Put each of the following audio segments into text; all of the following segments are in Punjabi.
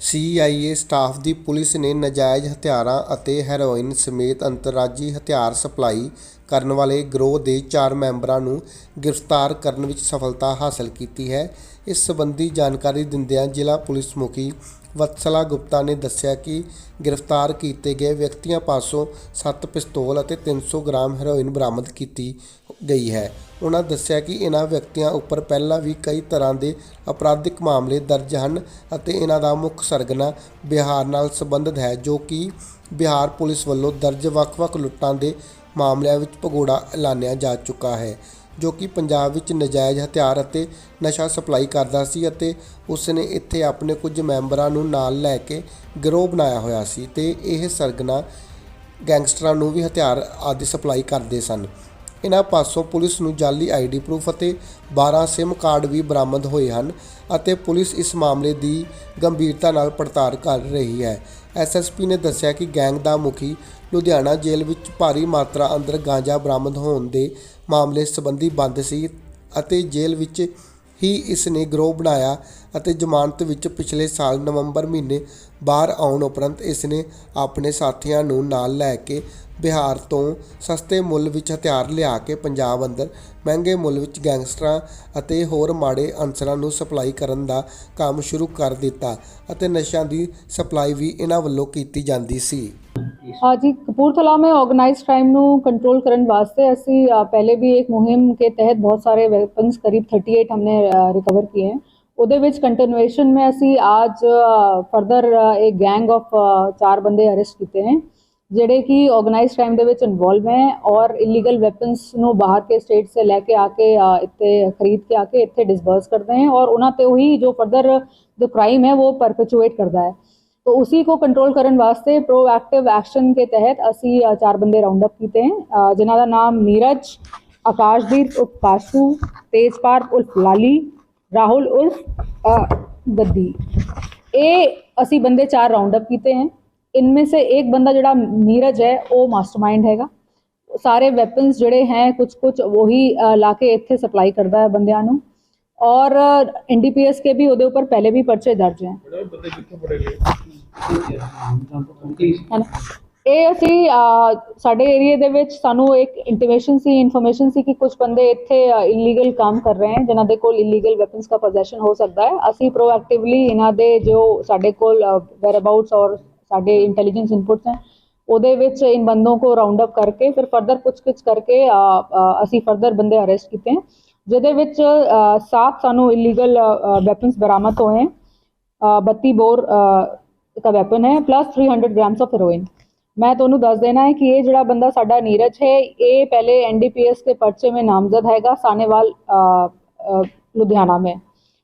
ਸੀਆਈਏ ਸਟਾਫ ਦੀ ਪੁਲਿਸ ਨੇ ਨਾਜਾਇਜ਼ ਹਥਿਆਰਾਂ ਅਤੇ ਹੈਰੋਇਨ ਸਮੇਤ ਅੰਤਰਰਾਜੀ ਹਥਿਆਰ ਸਪਲਾਈ ਕਰਨ ਵਾਲੇ ਗਰੋਹ ਦੇ ਚਾਰ ਮੈਂਬਰਾਂ ਨੂੰ ਗ੍ਰਿਫਤਾਰ ਕਰਨ ਵਿੱਚ ਸਫਲਤਾ ਹਾਸਲ ਕੀਤੀ ਹੈ। ਇਸ ਸੰਬੰਧੀ ਜਾਣਕਾਰੀ ਦਿੰਦਿਆਂ ਜ਼ਿਲ੍ਹਾ ਪੁਲਿਸ ਮੁਖੀ ਵਤਸਲਾ ਗੁਪਤਾ ਨੇ ਦੱਸਿਆ ਕਿ ਗ੍ਰਿਫਤਾਰ ਕੀਤੇ ਗਏ ਵਿਅਕਤੀਆਂ ਪਾਸੋਂ 7 ਪਿਸਤੌਲ ਅਤੇ 300 ਗ੍ਰਾਮ ਹੈਰੋਇਨ ਬਰਾਮਦ ਕੀਤੀ ਗਈ ਹੈ। ਉਹਨਾਂ ਦੱਸਿਆ ਕਿ ਇਹਨਾਂ ਵਿਅਕਤੀਆਂ ਉੱਪਰ ਪਹਿਲਾਂ ਵੀ ਕਈ ਤਰ੍ਹਾਂ ਦੇ ਅਪਰਾਧਿਕ ਮਾਮਲੇ ਦਰਜ ਹਨ ਅਤੇ ਇਹਨਾਂ ਦਾ ਮੁੱਖ ਸਰਗਨਾ ਬਿਹਾਰ ਨਾਲ ਸੰਬੰਧਿਤ ਹੈ, ਜੋ ਕਿ ਬਿਹਾਰ ਪੁਲਿਸ ਵੱਲੋਂ ਦਰਜ ਵੱਖ-ਵੱਖ ਲੁੱਟਾਂ ਦੇ ਮਾਮਲਿਆਂ ਵਿੱਚ ਭਗੌੜਾ ਐਲਾਨਿਆ ਜਾ ਚੁੱਕਾ ਹੈ, ਜੋ ਕਿ ਪੰਜਾਬ ਵਿੱਚ ਨਜਾਇਜ਼ ਹਥਿਆਰ ਅਤੇ ਨਸ਼ਾ ਸਪਲਾਈ ਕਰਦਾ ਸੀ ਅਤੇ ਉਸ ਨੇ ਇੱਥੇ ਆਪਣੇ ਕੁਝ ਮੈਂਬਰਾਂ ਨੂੰ ਨਾਲ ਲੈ ਕੇ ਗਿਰੋਹ ਬਣਾਇਆ ਹੋਇਆ ਸੀ ਤੇ ਇਹ ਸਰਗਨਾ ਗੈਂਗਸਟਰਾਂ ਨੂੰ ਵੀ ਹਥਿਆਰ ਆਦਿ ਸਪਲਾਈ ਕਰਦੇ ਸਨ। ਇਹਨਾਂ ਪਾਸੋਂ ਪੁਲਿਸ ਨੂੰ ਜਾਲੀ ਆਈਡੀ ਪ੍ਰੂਫ ਅਤੇ 12 ਸਿਮ ਕਾਰਡ ਵੀ ਬਰਾਮਦ ਹੋਏ ਹਨ ਅਤੇ ਪੁਲਿਸ ਇਸ ਮਾਮਲੇ ਦੀ ਗੰਭੀਰਤਾ ਨਾਲ ਪੜਤਾਲ ਕਰ ਰਹੀ ਹੈ। ਐਸਐਸਪੀ ਨੇ ਦੱਸਿਆ ਕਿ ਗੈਂਗ ਦਾ ਮੁਖੀ ਲੁਧਿਆਣਾ ਜੇਲ੍ਹ ਵਿੱਚ ਭਾਰੀ ਮਾਤਰਾ ਅੰਦਰ ਗਾਂਜਾ ਬਰਾਮਦ ਹੋਣ ਦੇ ਮਾਮਲੇ ਸੰਬੰਧੀ ਬੰਦ ਸੀ ਅਤੇ ਜੇਲ੍ਹ ਵਿੱਚ ਹੀ ਇਸ ਨੇ ਗਰੋਹ ਬਣਾਇਆ ਅਤੇ ਜ਼ਮਾਨਤ ਵਿੱਚ ਪਿਛਲੇ ਸਾਲ ਨਵੰਬਰ ਮਹੀਨੇ ਬਾਹਰ ਆਉਣ ਉਪਰੰਤ ਇਸ ਨੇ ਆਪਣੇ ਸਾਥੀਆਂ ਨੂੰ ਨਾਲ ਲੈ ਕੇ ਬਿਹਾਰ ਤੋਂ ਸਸਤੇ ਮੁੱਲ ਵਿੱਚ ਹਥਿਆਰ ਲਿਆ ਕੇ ਪੰਜਾਬ ਅੰਦਰ ਮਹਿੰਗੇ ਮੁੱਲ ਵਿੱਚ ਗੈਂਗਸਟਰਾਂ ਅਤੇ ਹੋਰ ਮਾੜੇ ਅਨਸਰਾਂ ਨੂੰ ਸਪਲਾਈ ਕਰਨ ਦਾ ਕੰਮ ਸ਼ੁਰੂ ਕਰ ਦਿੱਤਾ ਅਤੇ ਨਸ਼ਿਆਂ ਦੀ ਸਪਲਾਈ ਵੀ ਇਹਨਾਂ ਵੱਲੋਂ ਕੀਤੀ ਜਾਂਦੀ ਸੀ हाँ जी कपूरथला में ऑर्गेनाइज क्राइम ਨੂੰ कंट्रोल ਕਰਨ ਵਾਸਤੇ ਅਸੀਂ अ, पहले भी एक मुहिम के तहत बहुत सारे वेपन्स करीब 38 हमने रिकवर किए हैं ਉਹਦੇ ਵਿੱਚ ਕੰਟੀਨਿਊਏਸ਼ਨ में ਅਸੀਂ आज ਫਰਦਰ एक गैंग ऑफ ਚਾਰ ਬੰਦੇ ਅਰੈਸਟ ਕੀਤੇ हैं ਜਿਹੜੇ ਕਿ ਆਰਗੇਨਾਈਜ਼ਡ ਕ੍ਰਾਈਮ ਦੇ ਵਿੱਚ ਇਨਵੋਲਵ ਹੈ ਔਰ ਇਲੀਗਲ ਵੈਪਨਸ ਨੂੰ ਬਾਹਰ ਕੇ ਸਟੇਟ ਸੇ ਲੈ ਕੇ ਆ ਕੇ ਇੱਥੇ ਖਰੀਦ ਕੇ ਆ ਕੇ ਇੱਥੇ ਡਿਸਬਰਸ ਕਰਦੇ ਹਨ ਔਰ ਉਹਨਾਂ ਤੇ ਉਹੀ ਜੋ ਫਰਦਰ ਜੋ ਕ੍ਰਾਈਮ ਹੈ ਉਹ ਪਰਪੈਚੁਏਟ ਕਰਦਾ ਹੈ तो उसी को कंट्रोल ਕਰਨ ਵਾਸਤੇ ਪ੍ਰੋਐਕਟਿਵ ਐਕਸ਼ਨ ਦੇ ਤਹਿਤ ਅਸੀਂ ਚਾਰ ਬੰਦੇ ਰਾਉਂਡ ਅਪ ਕੀਤੇ ਹਨ ਜਿਨ੍ਹਾਂ ਦਾ ਨਾਮ ਨੀਰਜ ਆਕਾਸ਼ਦੀਪ ਉਪ ਪਾਸੂ ਤੇਜਪਾਲ ਉਲਫ ਲਾਲੀ ਰਾਹੁਲ ਉਲਫ ਗੱਦੀ ਇਹ ਅਸੀਂ ਬੰਦੇ ਚਾਰ ਰਾਉਂਡ ਅਪ ਕੀਤੇ ਹਨ इनमें से एक बंदा ਜਿਹੜਾ ਨੀਰਜ ਹੈ ਉਹ ਮਾਸਟਰਮਾਈਂਡ ਹੈਗਾ ਸਾਰੇ ਵੈਪਨਸ ਜਿਹੜੇ ਹੈ ਕੁਝ ਕੁਝ ਉਹੀ ਅ, ਲਾ ਕੇ ਇੱਥੇ ਸਪਲਾਈ ਕਰਦਾ ਹੈ ਬੰਦਿਆਂ ਨੂੰ ਔਰ ਐਨਡੀਪੀਐਸ ਕੇ ਵੀ ਉਹਦੇ ਉੱਪਰ ਪਹਿਲੇ ਵੀ ਪਰਚੇ ਦਰਜ ਹੈ ਹੈ ਨਾ ਇਹ ਅਸੀਂ ਅਹ, ਸਾਡੇ ਏਰੀਆ ਦੇ ਵਿੱਚ ਸਾਨੂੰ ਇੱਕ ਇੰਟੀਮੇਸ਼ਨ ਸੀ ਇਨਫੋਰਮੇਸ਼ਨ ਸੀ ਕਿ ਕੁਝ ਬੰਦੇ ਇੱਥੇ ਇਲੀਗਲ ਕੰਮ ਕਰ ਰਹੇ ਹਨ ਜਿਨ੍ਹਾਂ ਦੇ ਕੋਲ ਇਲੀਗਲ ਵੈਪਨਸ ਦਾ ਪੋਜੈਸ਼ਨ ਹੋ ਸਕਦਾ ਹੈ ਅਸੀਂ ਪ੍ਰੋਐਕਟਿਵਲੀ ਇਹਨਾਂ ਦੇ ਜੋ ਸਾਡੇ ਕੋਲ ਵੇਅਰ ਅਬਾਊਟਸ ਔਰ ਸਾਡੇ ਇੰਟੈਲੀਜੈਂਸ ਇਨਪੁਟਸ ਹੈ ਉਹਦੇ ਵਿੱਚ ਇਨ ਬੰਦੋਂ को ਰਾਉਂਡ ਅਪ ਕਰਕੇ ਫਿਰ ਫਰਦਰ ਪੁੱਛਗਿੱਛ ਕਰਕੇ ਅਹ, ਅਹ, ਅਸੀਂ ਫਰਦਰ ਬੰਦੇ ਅਰੈਸਟ ਕੀਤੇ हैं ਜਿਹਦੇ ਵਿੱਚ ਅਹ, ਸਾਤ ਸਾਨੂੰ ਇਲੀਗਲ ਵੈਪਨਸ ਬਰਾਮਦ ਹੋਏ हैं ਅ, 32 ਬੋਰ ਅ, ਦਾ ਵੈਪਨ ਹੈ ਪਲੱਸ 300 ਗ੍ਰਾਮਸ ਆਫ ਹੈਰੋਇਨ मैं ਤੁਹਾਨੂੰ ਦੱਸ ਦੇਣਾ है कि ये ਜਿਹੜਾ ਬੰਦਾ ਸਾਡਾ ਨੀਰਜ ਹੈ ਇਹ ਪਹਿਲੇ एनडीपीएस के पर्चे में नामजद हैगा सानेवाल अ, अ, ਲੁਧਿਆਣਾ में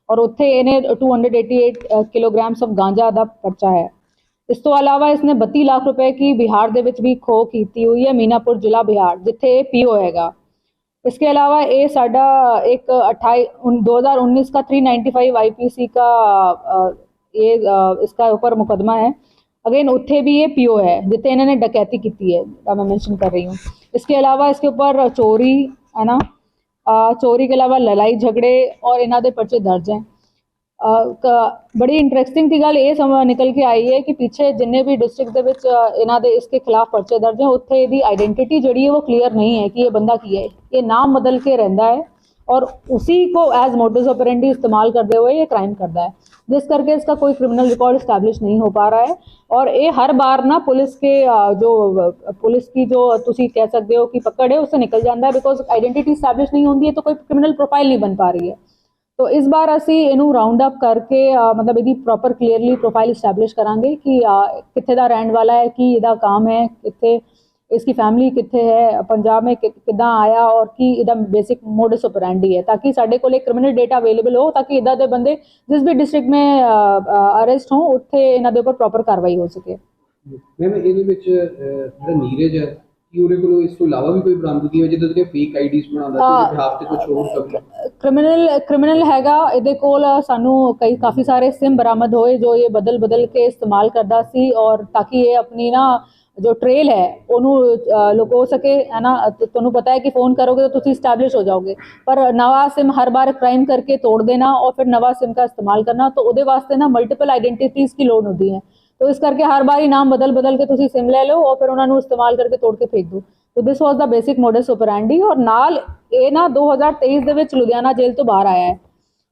ਔਰ ਉੱਥੇ ਇਹਨੇ 288 ਕਿਲੋਗ੍ਰਾਮਸ ਆਫ ਗਾਂਜਾ ਦਾ ਪਰਚਾ ਹੈ ਇਸ ਤੋਂ ਇਲਾਵਾ ਇਸਨੇ 32 ਲੱਖ ਰੁਪਏ ਕੀ ਬਿਹਾਰ ਦੇ ਵਿੱਚ ਵੀ ਖੋਹ ਕੀਤੀ ਹੋਈ ਹੈ ਮੀਨਾਪੁਰ ਜ਼ਿਲ੍ਹਾ ਬਿਹਾਰ ਜਿੱਥੇ ਇਹ ਪੀਓ ਹੈਗਾ इसके अलावा ये साडा एक अट्ठाई दो हज़ार उन्नीस का three ninety five I P C का अ, ये अ, इसका ऊपर मुकदमा है अगेन उत्थे भी ये पीओ है जितने इन्होंने डकैती की है जो मैं मेंशन कर रही हूँ इसके अलावा इसके ऊपर चोरी है ना अ, चोरी के अलावा लड़ाई झगड़े और इन्हों के पर्चे दर्ज हैं ਅ, ਕ- ਬੜੀ ਇੰਟਰਸਟਿੰਗ ਦੀ ਗੱਲ ਇਹ ਸਮਝ ਨਿਕਲ ਕੇ ਆਈ ਹੈ ਕਿ ਪਿੱਛੇ ਜਿੰਨੇ ਵੀ ਡਿਸਟ੍ਰਿਕਟ ਦੇ ਵਿੱਚ ਅ, ਇਹਨਾਂ ਦੇ ਇਸਕੇ ਖਿਲਾਫ ਪਰਚੇ ਦਰਜ ਹੈ ਉੱਥੇ ਇਹਦੀ ਆਇਡੈਂਟੀਟੀ ਜਿਹੜੀ ਹੈ ਉਹ ਕਲੀਅਰ ਨਹੀਂ ਹੈ ਕਿ ਇਹ ਬੰਦਾ ਕੀ ਹੈ ਇਹ ਨਾਮ बदल के रहता है और उसी को एज मोटर्स ऑपरेंडी इस्तेमाल करते हुए ये क्राइम करता है जिस करके इसका कोई क्रिमिनल रिकॉर्ड इस्टेब्लिश नहीं हो पा रहा है और ये हर बार ना पुलिस के अ, जो अ, पुलिस की जो तुसी कह सकते हो कि पकड़ है उससे निकल जाता है बिकॉज आइडेंटिटी इस्टेब्लिश नहीं होती है तो कोई क्रिमिनल प्रोफाइल नहीं बन पा रही है ਤੋ ਇਸ ਵਾਰ ਅਸੀਂ ਇਹਨੂੰ ਰਾਉਂਡ ਅਪ ਕਰਕੇ ਅ, ਮਤਲਬ ਇਹਦੀ ਪ੍ਰੋਪਰ ਕਲੀਅਰਲੀ ਪ੍ਰੋਫਾਈਲ ਐਸਟੈਬਲਿਸ਼ ਕਰਾਂਗੇ ਕਿ ਅ, ਕਿੱਥੇ ਦਾ ਰਹਿਣ ਵਾਲਾ ਹੈ ਕੀ ਇਹਦਾ ਕੰਮ ਹੈ ਕਿੱਥੇ इसकी फैमिली कितने है पंजाब में कि- ਕਿੱਦਾਂ ਆਇਆ ਔਰ ਕੀ ਇਹਦਾ ਬੇਸਿਕ ਮੋਡਸ ਆਪਰੈਂਡੀ ਹੈ ਤਾਂ ਕਿ ਸਾਡੇ ਕੋਲ ਇੱਕ ਕ੍ਰਿਮੀਨਲ ਡੇਟਾ ਅਵੇਲੇਬਲ ਹੋ ਤਾਂ ਕਿ ਇਦਾਂ ਦੇ ਬੰਦੇ ਜਿਸ ਵੀ ਡਿਸਟ੍ਰਿਕਟ में ਅਰੈਸਟ ਹੋ ਉੱਥੇ ਇਹਨਾਂ ਦੇ ਉੱਪਰ ਪ੍ਰੋਪਰ ਕਾਰਵਾਈ ਹੋ ਸਕੇ ਮੈਮ ਇਹਦੇ ਵਿੱਚ ਅਹ, ਜਿਹੜਾ ਨੀਰਜ ਹੈ ਕਿ ਉਹਦੇ ਕੋਲ ਇਸ ਤੋਂ ਇਲਾਵਾ ਵੀ ਕੋਈ ਬਰਾਮਦਗੀ ਹੋਈ ਜਿੱਦਾਂ ਕਿ ਫੇਕ ਆਈਡੀਜ਼ ਬਣਾਉਂਦਾ ਸੀ ਉਹਦੇ ਖਿਲਾਫ ਤੇ ਕੁਝ ਹੋਰ ਸਭ ਕ੍ਰਿਮੀਨਲ ਕ੍ਰਿਮੀਨਲ ਹੈਗਾ ਇਹਦੇ ਕੋਲ ਸਾਨੂੰ ਕਈ ਕਾਫੀ ਸਾਰੇ ਸਿਮ ਬਰਾਮਦ ਹੋਏ ਜੋ ਇਹ ਬਦਲ ਬਦਲ ਕੇ ਇਸਤੇਮਾਲ ਕਰਦਾ ਸੀ ਔਰ ਤਾਂ ਕਿ ਇਹ ਆਪਣੀ ਨਾ ਜੋ ਟ੍ਰੇਲ ਹੈ ਉਹਨੂੰ ਲੁਕੋ ਸਕੇ ਹੈ ਨਾ? ਤੁਹਾਨੂੰ ਪਤਾ ਹੈ ਕਿ ਫੋਨ ਕਰੋਗੇ ਤਾਂ ਤੁਸੀਂ ਸਟੈਬਲਿਸ਼ ਹੋ ਜਾਓਗੇ। ਪਰ ਨਵਾਂ ਸਿਮ ਹਰ ਬਾਰ ਕ੍ਰਾਈਮ ਕਰਕੇ ਤੋੜ ਦੇਣਾ ਔਰ ਫਿਰ ਨਵਾਂ ਸਿਮ ਦਾ ਇਸਤੇਮਾਲ ਕਰਨਾ ਤਾਂ ਉਹਦੇ ਵਾਸਤੇ ਨਾ ਮਲਟੀਪਲ ਆਈਡੈਂਟੀਟੀਜ਼ ਦੀ ਲੋੜ ਹੁੰਦੀ ਹੈ। तो इस करके हर बार ही नाम बदल बदल के ਤੁਸੀਂ ਸਿਮ ਲੈ ਲਓ ਔਰ ਫਿਰ ਉਹਨਾਂ ਨੂੰ ਇਸਤੇਮਾਲ ਕਰਕੇ ਤੋੜ ਕੇ ਫੇਕ ਦਿਓ तो this was the basic modus operandi ਔਰ ਨਾਲ ਇਹ ਨਾ 2023 ਦੇ ਵਿੱਚ ਲੁਧਿਆਣਾ ਜੇਲ੍ਹ ਤੋਂ ਬਾਹਰ ਆਇਆ ਹੈ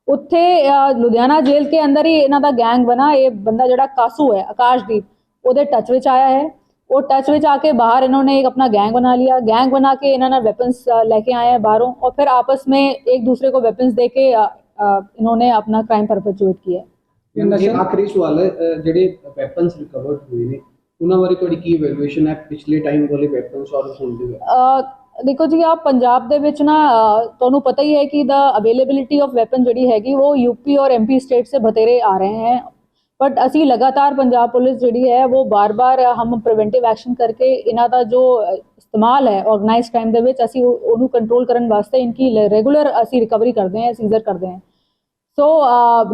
ਉੱਥੇ ਅ, ਲੁਧਿਆਣਾ ਜੇਲ੍ਹ ਕੇ ਅੰਦਰ ਹੀ ਇਹਨਾਂ ਦਾ ਗੈਂਗ ਬਣਾ ਇਹ ਬੰਦਾ ਜਿਹੜਾ ਕਾਸੂ ਹੈ ਆਕਾਸ਼ਦੀਪ ਉਹਦੇ ਟੱਚ ਵਿੱਚ ਆਇਆ ਹੈ ਉਹ ਟੱਚ ਵਿੱਚ ਆ ਕੇ ਬਾਹਰ इन्होंने एक अपना गैंग बना लिया गैंग बना के इन्होंने वेपन्स लेके आए हैं बाहरों और फिर आपस में एक दूसरे को वेपन्स दे के अ, अ, इन्होंने अपना क्राइम परपेचुएट किया है ਇਹ ਆਖਰੀ ਸਵਾਲ ਹੈ ਜਿਹੜੇ ਵੈਪਨਸ ਰਿਕਵਰਡ ਹੋਏ ਨੇ ਉਹਨਾਂ ਬਾਰੇ ਤੁਹਾਡੀ ਕੀ ਇਵੈਲੂਏਸ਼ਨ ਹੈ? ਪਿਛਲੇ ਟਾਈਮ ਵਾਲੇ ਵੈਪਨਸ ਔਰ ਹੁਣ ਦੇ ਦੇਖੋ ਜੀ ਆਪ ਪੰਜਾਬ ਦੇ ਵਿੱਚ ਨਾ ਤੁਹਾਨੂੰ ਪਤਾ ਹੀ ਹੈ ਕਿ ਦਾ ਅਵੇਲੇਬਿਲਿਟੀ ਆਫ ਵੈਪਨ ਜਿਹੜੀ ਹੈਗੀ ਉਹ ਯੂਪੀ ਔਰ ਐਮਪੀ ਸਟੇਟ से ਬਤੇਰੇ ਆ ਰਹੇ हैं ਬਟ ਅਸੀਂ ਲਗਾਤਾਰ ਪੰਜਾਬ ਪੁਲਿਸ ਜਿਹੜੀ ਹੈ ਉਹ ਬਾਰ-ਬਾਰ ਹਮ ਪ੍ਰੀਵੈਂਟਿਵ ਐਕਸ਼ਨ ਕਰਕੇ ਇਹਨਾਂ ਦਾ ਜੋ ਇਸਤੇਮਾਲ ਹੈ ਆਰਗੇਨਾਈਜ਼ਡ ਕ੍ਰਾਈਮ ਦੇ ਵਿੱਚ ਅਸੀਂ ਉਹ- ਉਹਨੂੰ ਕੰਟਰੋਲ ਕਰਨ ਵਾਸਤੇ ਇਨਕੀ ਰੈਗੂਲਰ ਅਸੀਂ ਰਿਕਵਰੀ ਕਰਦੇ ਹਾਂ ਸੀਜ਼ਰ ਕਰਦੇ ਹਾਂ। ਸੋ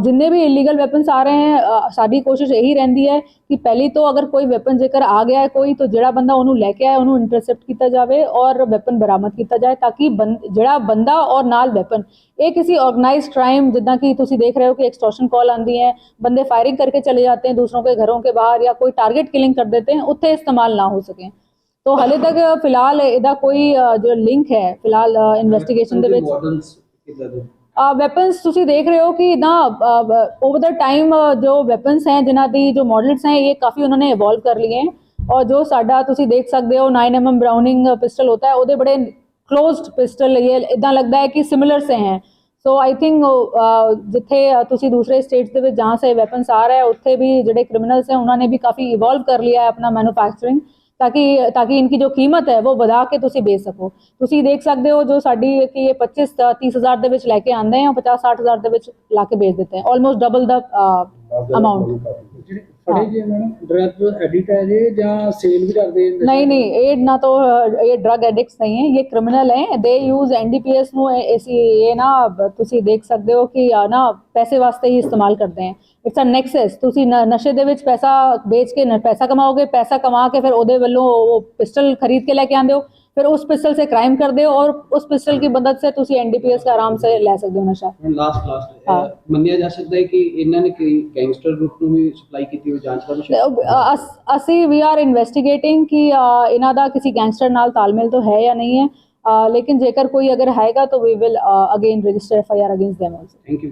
ਜਿੰਨੇ ਵੀ ਇਲੀਗਲ ਵੈਪਨਸ ਆ ਰਹੇ ਹਨ ਸਾਡੀ ਕੋਸ਼ਿਸ਼ ਇਹੀ ਰਹਿੰਦੀ ਹੈ ਕਿ ਪਹਿਲੀ ਤੋਂ ਅਗਰ ਕੋਈ ਵੈਪਨ ਜੇਕਰ ਆ ਗਿਆ ਹੈ ਕੋਈ ਤਾਂ ਜਿਹੜਾ ਬੰਦਾ ਉਹਨੂੰ ਲੈ ਕੇ ਆਇਆ ਉਹਨੂੰ ਇੰਟਰਸੈਪਟ ਕੀਤਾ ਜਾਵੇ ਔਰ ਵੈਪਨ ਬਰਾਮਦ ਕੀਤਾ ਜਾਏ ਤਾਂ ਕਿ ਜਿਹੜਾ ਬੰਦਾ ਔਰ ਨਾਲ ਵੈਪਨ ਇਹ ਕਿਸੇ ਆਰਗੇਨਾਈਜ਼ਡ ਕ੍ਰਾਈਮ ਜਿੱਦਾਂ ਕਿ ਤੁਸੀਂ ਦੇਖ ਰਹੇ ਹੋ ਕਿ ਐਕਸਟੋਰਸ਼ਨ ਕਾਲ ਆਂਦੀ ਹੈ ਬੰਦੇ ਫਾਇਰਿੰਗ ਕਰਕੇ ਚਲੇ ਜਾਂਦੇ ਹਨ ਦੂਸਰੋਂ ਕੇ ਘਰੋਂ ਕੇ ਬਾਹਰ ਜਾਂ ਕੋਈ ਟਾਰਗੇਟ ਕਿਲਿੰਗ ਕਰ ਦਿੰਦੇ ਹਨ ਉੱਥੇ ਇਸਤੇਮਾਲ ਨਾ ਹੋ ਸਕੇ ਤੋ ਹਲੇ ਤੱਕ ਫਿਲਹਾਲ ਇਹਦਾ ਕੋਈ ਜੋ ਲਿੰਕ ਹੈ ਫਿਲਹਾਲ ਇਨਵੈਸਟੀਗੇਸ਼ਨ ਦੇ ਵਿੱਚ ਵੈਪਨਸ ਤੁਸੀਂ ਦੇਖ ਰਹੇ ਹੋ ਕਿ ਇਦਾਂ ਓਵਰ ਦਾ ਟਾਈਮ ਜੋ ਵੈਪਨਸ ਹੈ, ਜਿਨ੍ਹਾਂ ਦੀ ਜੋ ਮਾਡਲਸ ਹੈ, ਇਹ ਕਾਫੀ ਉਹਨਾਂ ਨੇ ਇਵੋਲਵ ਕਰ ਲਏ ਹੈ। ਔਰ ਜੋ ਸਾਡਾ ਤੁਸੀਂ ਦੇਖ ਸਕਦੇ ਹੋ 9 ਐਮਐਮ ਬਰਾਊਨਿੰਗ ਪਿਸਟਲ ਹੁੰਦਾ ਹੈ, ਉਹਦੇ ਬੜੇ ক্লোਜ਼ਡ ਪਿਸਟਲ ਇਹ ਇਦਾਂ ਲੱਗਦਾ ਹੈ ਕਿ ਸਿਮਿਲਰ ਸੇ ਹੈ ਸੋ ਆਈ ਥਿੰਕ ਜਿੱਥੇ ਤੁਸੀਂ ਦੂਸਰੇ ਸਟੇਟਸ ਦੇ ਵਿੱਚ ਜਾਂ ਸੇ ਵੈਪਨਸ ਆ ਰਹਾ ਹੈ ਉੱਥੇ ਵੀ ਜਿਹੜੇ ਕ੍ਰਿਮੀਨਲਸ ਹੈ, ਉਹਨਾਂ ਨੇ ਵੀ ਕਾਫੀ ਇਵੋਲਵ ਕਰ ਲਿਆ ਹੈ ਆਪਣਾ ਮੈਨੂਫੈਕਚਰਿੰਗ ताकि ताकि इनकी जो कीमत है वो ਵਧਾ ਕੇ ਤੁਸੀਂ ਵੇਚ ਸਕੋ ਤੁਸੀਂ ਦੇਖ ਸਕਦੇ ਹੋ ਜੋ ਸਾਡੀ ਕਿ ਇਹ 25 30 ਹਜ਼ਾਰ ਦੇ ਵਿੱਚ ਲੈ ਕੇ ਆਂਦੇ ਆ 50 60 ਹਜ਼ਾਰ ਦੇ ਵਿੱਚ ਲਾ ਕੇ ਵੇਚ ਦਿੱਤੇ ਹੈ ਆਲਮੋਸਟ ਡਬਲ ਦਾ ਅਮਾਉਂਟ ਜਿਹੜੇ ਫੜੇ ਜੇ ਮੈਡਮ ਡਰਗ ਐਡਿਟ ਹੈ ਜੇ ਜਾਂ ਸੇਲ ਵੀ ਕਰਦੇ ਨੇ? ਨਹੀਂ ਨਹੀਂ ਇਹ ਨਾ ਤਾਂ ਇਹ ਡਰਗ ਐਡਿਕਟਸ ਨਹੀਂ ਹੈ ਇਹ ਕ੍ਰਿਮੀਨਲ ਹੈ। ਦੇ ਯੂਜ਼ ਐਨਡੀਪੀਐਸ ਨੂੰ ਐਸੀ ਇਹ ਨਾ ਤੁਸੀਂ ਦੇਖ ਸਕਦੇ ਹੋ ਕਿ ਆ ਨਾ ਪੈਸੇ ਵਾਸਤੇ ਹੀ ਇਸਤੇਮਾਲ ਕਰਦੇ ਹੈ। ਇਟਸ ਅ ਨੈਕਸਸ ਤੁਸੀਂ ਨਸ਼ੇ ਦੇ ਵਿੱਚ ਪੈਸਾ ਵੇਚ ਕੇ ਪੈਸਾ ਕਮਾਓਗੇ ਪੈਸਾ ਕਮਾ ਕੇ ਫਿਰ ਉਹਦੇ ਵੱਲੋਂ ਉਹ ਪਿਸਟਲ ਖਰੀਦ ਕੇ ਲੈ ਕੇ ਆਂਦੇ ਹੋ। ਫਿਰ ਉਸ ਪਿਸਟਲ ਸੇ ਕ੍ਰਾਈਮ ਕਰਦੇ ਹੋ ਔਰ ਉਸ ਪਿਸਟਲ ਦੀ ਮਦਦ ਸੇ ਤੁਸੀਂ ਐਨਡੀਪੀਐਸ ਦਾ ਆਰਾਮ ਸੇ ਲੈ ਸਕਦੇ ਹੋ ਨਸ਼ਾ। ਲਾਸਟ ਲਾਸਟ ਮੰਨਿਆ ਜਾ ਸਕਦਾ ਹੈ ਕਿ ਇਹਨਾਂ ਨੇ ਕੋਈ ਗੈਂਗਸਟਰ ਗਰੁੱਪ ਨੂੰ ਵੀ ਸਪਲਾਈ ਕੀਤੀ ਹੋਈ ਜਾਂਚ ਦਾ ਵਿਸ਼ਾ ਅ- ਅਸ- ਅਸੀਂ ਵੀ ਆਰ ਇਨਵੈਸਟੀਗੇਟਿੰਗ ਕਿ ਅ, ਇਹਨਾਂ ਦਾ ਕਿਸੇ ਗੈਂਗਸਟਰ ਨਾਲ ਤਾਲਮੇਲ ਤਾਂ ਹੈ ਜਾਂ ਨਹੀਂ ਹੈ। ਅ, ਲੇਕਿਨ ਜੇਕਰ ਕੋਈ ਅਗਰ ਹੈਗਾ ਤਾਂ ਵੀ will again register F I R against them also thank you